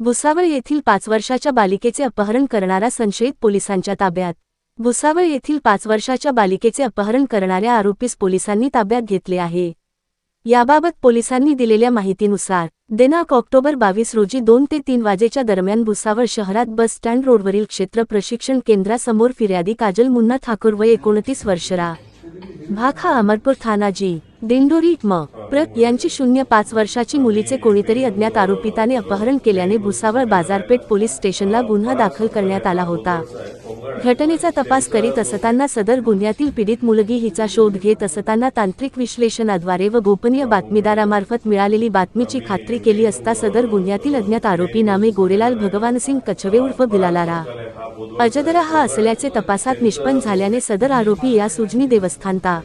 भुसावळ येथील पाच वर्षाच्या बालिकेचे अपहरण करणारा संशयित पोलिसांच्या ताब्यात. भुसावळ येथील पाच वर्षाच्या बालिकेचे अपहरण करणाऱ्या आरोपीस पोलिसांनी ताब्यात घेतले आहे. याबाबत पोलिसांनी दिलेल्या माहितीनुसार दिनांक ऑक्टोबर बावीस रोजी दोन ते तीन वाजेच्या दरम्यान भुसावळ शहरात बस स्टँड रोडवरील क्षेत्र प्रशिक्षण केंद्रासमोर फिर्यादी काजल मुन्ना ठाकूर वय एकोणतीस वर्षरा. भाग हा अमरपूर थानाजी दिंडोरी म. प्रक यांची शून्य पाच वर्षाची मुलीचे कोणीतरी अज्ञात आरोपिताने अपहरण केल्याने भुसावळ बाजारपेठ पोलीस स्टेशनला गुन्हा दाखल करण्यात आला होता. घटनेचा तपास करीत असताना सदर गुन्ह्यातील पीडित मुलगी हिचा शोध घेत असताना तांत्रिक विश्लेषणाद्वारे व गोपनीय बातमीदारामार्फत मिळालेली बातमीची खात्री केली असता सदर गुन्ह्यातील अज्ञात आरोपी नामे गोरेलाल भगवानसिंग कछवे उर्फ बिलालारा. अजदरा हा असल्याचे तपासात निष्पन्न झाल्याने सदर आरोपी या सुजनी देवस्थानता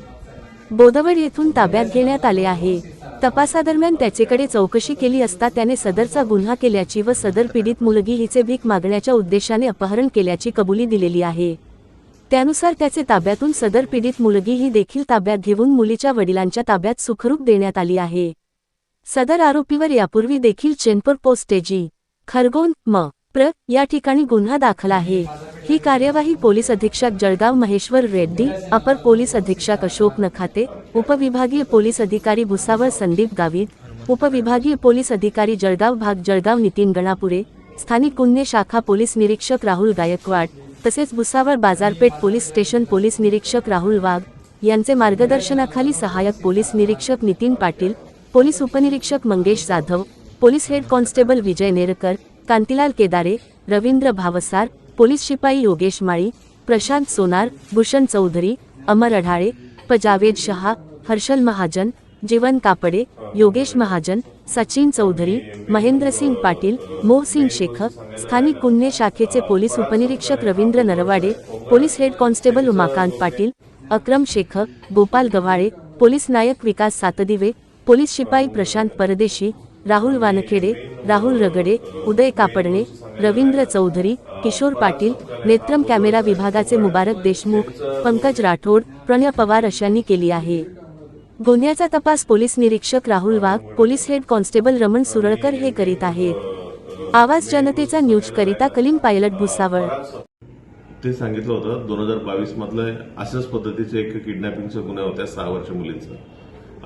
बोदवड येथून ताब्यात घेण्यात आले आहे. तपासादरम्यान त्याचेकडे चौकशी केली असता त्याने सदरचा गुन्हा केल्याची व सदर पीडित मुलगी हिचे भीक मागण्याच्या उद्देशाने अपहरण केल्याची कबुली दिलेली आहे. त्यानुसार त्याचे ताब्यातून सदर पीडित मुलगी ही देखील ताब्यात घेऊन मुलीच्या वडिलांच्या ताब्यात सुखरूप देण्यात आली आहे. सदर आरोपीवर यापूर्वी देखील चेनपूर पोस्टेजी खरगोन म. प्र. या ठिकाणी गुन्हा दाखल आहे. ही कार्यवाही पोलीस अधीक्षक जळगाव महेश्वर रेड्डी अपर पोलीस अधीक्षक अशोक नखाते उपविभागीय पोलीस अधिकारी भुसावळ संदीप गावित उपविभागीय पोलीस अधिकारी जळगाव भाग जळगाव नितीन गणापुरे स्थानिक गुन्हे शाखा पोलीस निरीक्षक राहुल गायकवाड तसेच भुसावळ बाजारपेठ पोलीस स्टेशन पोलीस निरीक्षक राहुल वाघ यांचे मार्गदर्शनाखाली सहाय्यक पोलीस निरीक्षक नितीन पाटील पोलीस उपनिरीक्षक Mangesh Jadhav police head constable Vijay Nerkar Kantilal Kedare Ravindra Bhavsar police शिपाई योगेश माळी प्रशांत सोनार भूषण चौधरी अमर अढाळे पजावेद शहा हर्षल महाजन जीवन कापडे योगेश महाजन सचिन चौधरी महेंद्रसिंग पाटील मोहसिंग शेख स्थानिक गुन्हे शाखेचे पोलीस उपनिरीक्षक Ravindra Narwade police head constable Umakant Patil Akram Shaikh Gopal Gavhale police नायक विकास सातदिवे पोलीस शिपाई प्रशांत परदेशी राहुल वानखेडे राहुल रगडे उदय कापडणे रवींद्र चौधरी किशोर पाटील नेत्रम कॅमेरा विभागाचे मुबारक देशमुख पंकज राठोड प्रणय पवार अशांनी केली आहे. गुन्ह्याचा तपास पोलीस निरीक्षक Rahul Wagh police head constable Raman Suralkar हे करीत आहेत. आवाज जनतेचा न्यूज करिता कलीम पायलट भुसावळ. ते सांगितलं होतं दोन हजार बावीस मधलं अशाच पद्धतीचे एक किडनॅपिंगचा गुन्हा होत्या सहा वर्ष मुलींचा.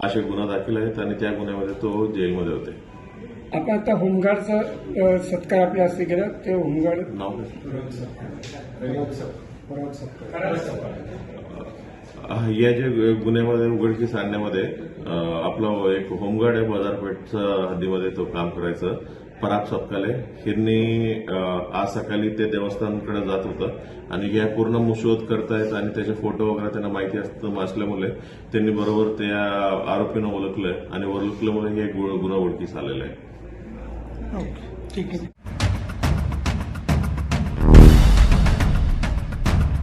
असे गुन्हा दाखल आहेत आणि त्या गुन्ह्यामध्ये तो जेलमध्ये होते. आपण आता होमगार्डचा सत्कार आपल्या हस्ते केला. ते होमगार्ड या जे गुन्ह्यामध्ये उघडकीस आणण्यामध्ये आपला एक होमगार्ड आहे बाजारपेठच्या हद्दीमध्ये तो काम करायचं. पराग सपकाले यांनी आज सकाळी ते देवस्थानकडे जात होतं. आणि या पूर्ण मुशोध करतायत आणि त्याचे फोटो वगैरे त्यांना माहिती असतं असल्यामुळे त्यांनी बरोबर त्या आरोपीनं ओळखलंय आणि ओळखल्यामुळे हे गुन्हा ओळखीस आलेला आहे. ओके ठीक आहे